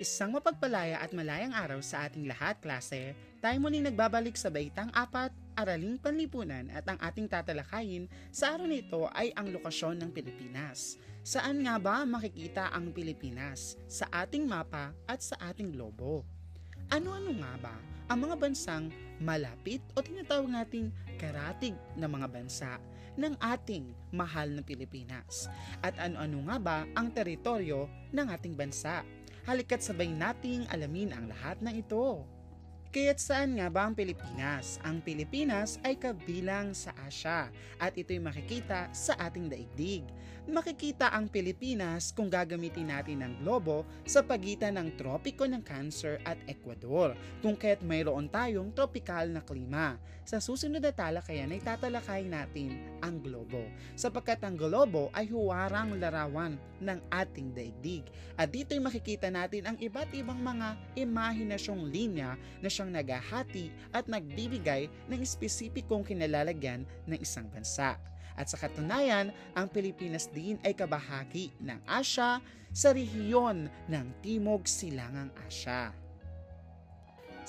Isang mapagpalaya at malayang araw sa ating lahat, klase. Tayo muling nagbabalik sa Baitang Apat, Araling Panlipunan at ang ating tatalakayin sa araw nito ay ang lokasyon ng Pilipinas. Saan nga ba makikita ang Pilipinas? Sa ating mapa at sa ating globo. Ano-ano nga ba ang mga bansang malapit o tinatawag nating karatig na mga bansa ng ating mahal na Pilipinas? At ano-ano nga ba ang teritoryo ng ating bansa? Halika't sabay nating alamin ang lahat ng ito. Kaya't saan nga ba ang Pilipinas? Ang Pilipinas ay kabilang sa Asya at ito'y makikita sa ating daigdig. Makikita ang Pilipinas kung gagamitin natin ng globo sa pagitan ng tropiko ng Cancer at Ecuador kung kaya't mayroon tayong tropikal na klima. Sa susunod na talakayan ay tatalakay natin ang globo sapagkat ang globo ay huwarang larawan ng ating daigdig at dito'y makikita natin ang iba't ibang mga imahinasyong linya na siyang naghahati at nagbibigay ng espesipikong kinalalagyan ng isang bansa. At sa katunayan, ang Pilipinas din ay kabahagi ng Asya sa rehiyon ng Timog Silangang Asya.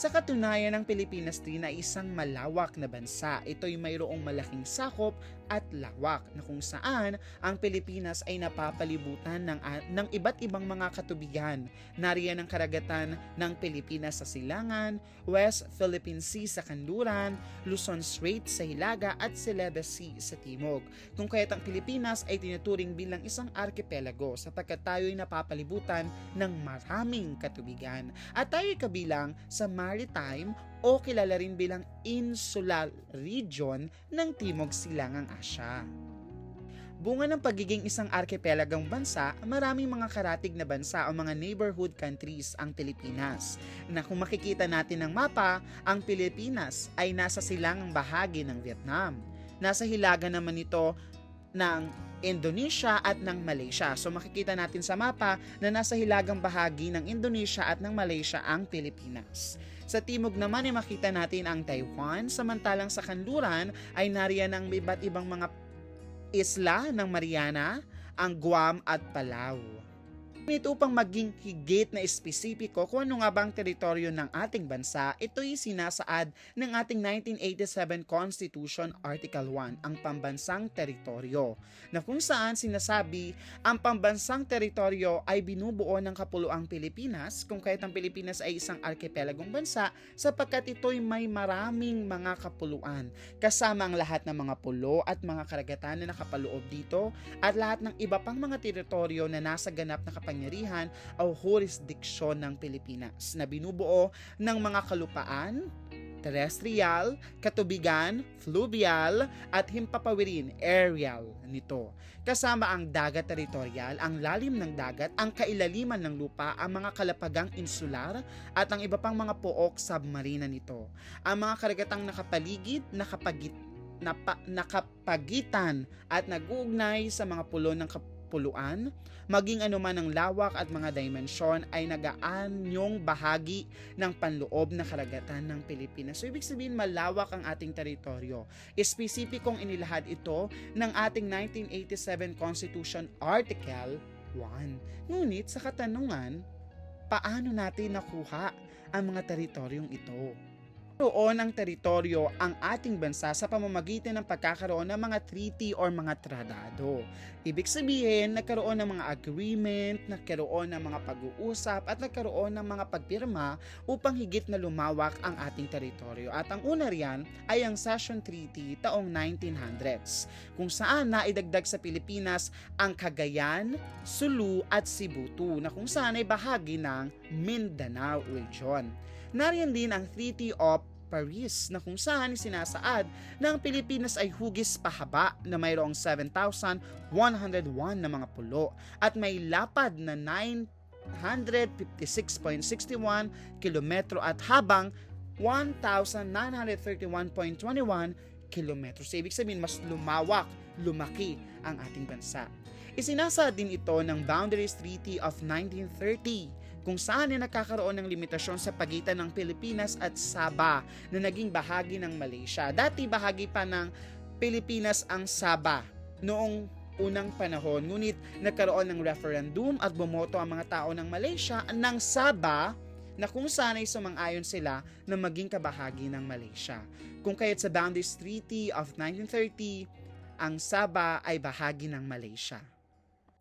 Sa katunayan, ang Pilipinas din ay isang malawak na bansa. Ito'y mayroong malaking sakop at lawak na kung saan ang Pilipinas ay napapalibutan ng, ng iba't ibang mga katubigan. Nariyan ang karagatan ng Pilipinas sa Silangan, West Philippine Sea sa Kanluran, Luzon Strait sa Hilaga at Celebes Sea sa Timog. Kung kaya't ang Pilipinas ay tinuturing bilang isang archipelago sapagkat tayo'y napapalibutan ng maraming katubigan. At tayo'y kabilang sa maritime o kilala rin bilang insular region ng Timog Silangang Asya. Bunga ng pagiging isang archipelagong bansa, maraming mga karatig na bansa o mga neighborhood countries ang Pilipinas. Na kung makikita natin ng mapa, ang Pilipinas ay nasa silangang bahagi ng Vietnam. Nasa hilaga naman ito ng Indonesia at ng Malaysia. So makikita natin sa mapa na nasa hilagang bahagi ng Indonesia at ng Malaysia ang Pilipinas. Sa timog naman ay makita natin ang Taiwan, samantalang sa kanluran ay nariyan ang iba't ibang mga isla ng Mariana, ang Guam at Palau. Ngunit upang maging higit na espesipiko kung ano nga ba ang teritoryo ng ating bansa, ito'y sinasaad ng ating 1987 Constitution Article 1, ang pambansang teritoryo, na kung saan sinasabi ang pambansang teritoryo ay binubuo ng kapuluang Pilipinas kung kahit ang Pilipinas ay isang archipelagong bansa sapagkat ito'y may maraming mga kapuluan kasama ang lahat ng mga pulo at mga karagatan na nakapaloob dito at lahat ng iba pang mga teritoryo na nasa ganap na kapangyarihan o jurisdiksyon ng Pilipinas na binubuo ng mga kalupaan, terrestrial, katubigan, fluvial, at himpapawirin, aerial nito. Kasama ang dagat teritorial, ang lalim ng dagat, ang kailaliman ng lupa, ang mga kalapagang insular, at ang iba pang mga pook submarina nito. Ang mga karagatang nakapaligid, nakapagit, napa, nakapagitan at nag-uugnay sa mga pulo ng kapuluan, maging anuman ang lawak at mga dimensyon ay nagaanyong bahagi ng panloob na karagatan ng Pilipinas. So, ibig sabihin, malawak ang ating teritoryo. Espesipikong inilahad ito ng ating 1987 Constitution Article 1. Ngunit sa katanungan, paano natin nakuha ang mga teritoryong ito? Roon ang teritoryo ang ating bansa sa pamamagitan ng pagkakaroon ng mga treaty or mga tratado. Ibig sabihin, nagkaroon ng mga agreement, nagkaroon ng mga pag-uusap at nagkaroon ng mga pagpirma upang higit na lumawak ang ating teritoryo. At ang una riyan ay ang Session Treaty taong 1900s kung saan naidagdag sa Pilipinas ang Cagayan, Sulu at Cebu na kung saan ay bahagi ng Mindanao Region. Nariyan din ang Treaty of Paris na kung saan sinasaad na ang Pilipinas ay hugis pahaba na mayroong 7,101 na mga pulo at may lapad na 956.61 kilometro at habang 1,931.21 kilometro. So, ibig sabihin, mas lumawak, lumaki ang ating bansa. Isinasa din ito ng Boundaries Treaty of 1930 kung saan ay nakakaroon ng limitasyon sa pagitan ng Pilipinas at Sabah na naging bahagi ng Malaysia. Dati bahagi pa ng Pilipinas ang Sabah noong unang panahon. Ngunit nagkaroon ng referendum at bumoto ang mga tao ng Malaysia ng Sabah na kung sana'y sumang-ayon sila na maging kabahagi ng Malaysia. Kung kaya't sa Boundaries Treaty of 1930, ang Sabah ay bahagi ng Malaysia.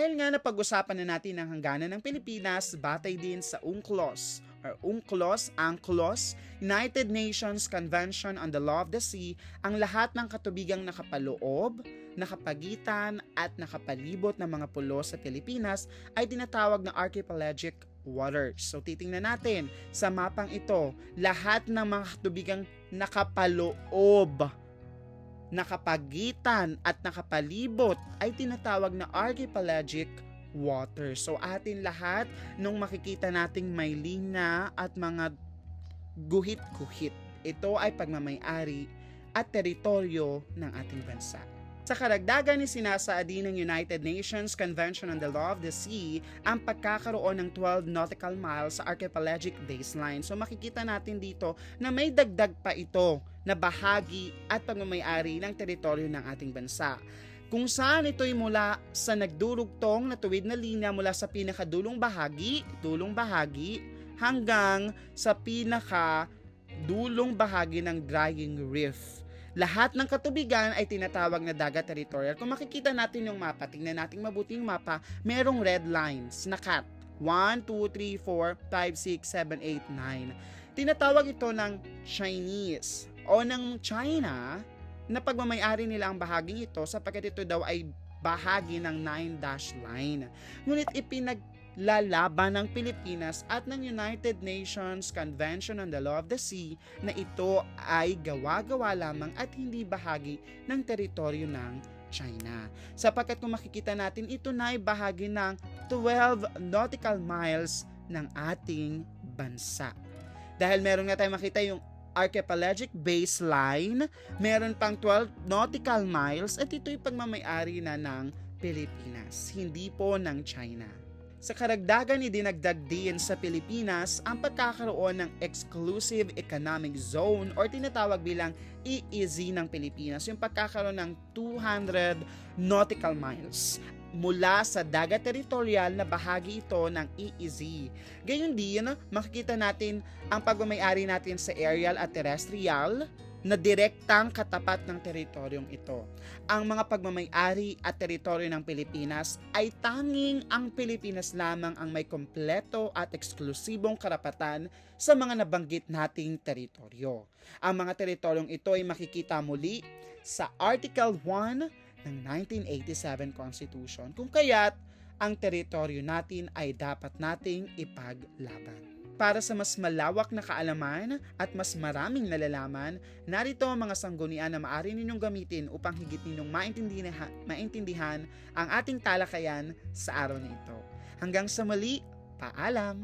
Dahil nga napag-usapan na natin ang hangganan ng Pilipinas batay din sa UNCLOS or UNCLOS, ANCLOS, United Nations Convention on the Law of the Sea, ang lahat ng katubigang nakapaloob, nakapagitan at nakapalibot ng mga pulo sa Pilipinas ay tinatawag na archipelagic waters. So titingnan natin sa mapang ito, lahat ng mga katubigang nakapaloob, nakapagitan at nakapalibot ay tinatawag na archipelagic water. So atin lahat nung makikita nating may linya at mga guhit-guhit. Ito ay pagmamayari at teritoryo ng ating bansa. Sa karagdagan ni sinasaadi ng United Nations Convention on the Law of the Sea ang pagkakaroon ng 12 nautical miles sa archipelagic baseline. So makikita natin dito na may dagdag pa ito na bahagi at pagmamayari ng teritoryo ng ating bansa kung saan ito'y mula sa nagdurugtong na tuwid na linya mula sa pinakadulong bahagi, dulong bahagi, hanggang sa pinaka dulong bahagi ng drying reef. Lahat ng katubigan ay tinatawag na dagat territorial. Kung makikita natin yung mapa, tingnan natin mabuti yung mapa, merong red lines na cut. 1, 2, 3, 4, 5, 6, 7, 8, 9. Tinatawag ito ng Chinese o ng China na pagmamayari nila ang bahaging ito sapagkat ito daw ay bahagi ng 9-dash line. Ngunit ipinaglalaban ng Pilipinas at ng United Nations Convention on the Law of the Sea na ito ay gawa-gawa lamang at hindi bahagi ng teritoryo ng China. Sapagkat kung makikita natin, ito na ay bahagi ng 12 nautical miles ng ating bansa. Dahil meron nga tayo makita yung archipelagic baseline, meron pang 12 nautical miles at ito'y pagmamayari na ng Pilipinas, hindi po ng China. Sa karagdagan idinagdag din sa Pilipinas ang pagkakaroon ng Exclusive Economic Zone or tinatawag bilang EEZ ng Pilipinas, yung pagkakaroon ng 200 nautical miles mula sa dagat teritorial na bahagi ito ng EEZ. Gayon din, makikita natin ang pagmamayari natin sa aerial at terrestrial na direktang katapat ng teritoryong ito. Ang mga pagmamayari at teritoryo ng Pilipinas ay tanging ang Pilipinas lamang ang may kompleto at eksklusibong karapatan sa mga nabanggit nating teritoryo. Ang mga teritoryong ito ay makikita muli sa Article 1 ng 1987 Constitution kung kaya't ang teritoryo natin ay dapat nating ipaglaban. Para sa mas malawak na kaalaman at mas maraming nalalaman, narito ang mga sanggunian na maaari ninyong gamitin upang higit ninyong maintindihan, ang ating talakayan sa araw na ito. Hanggang sa muli, paalam!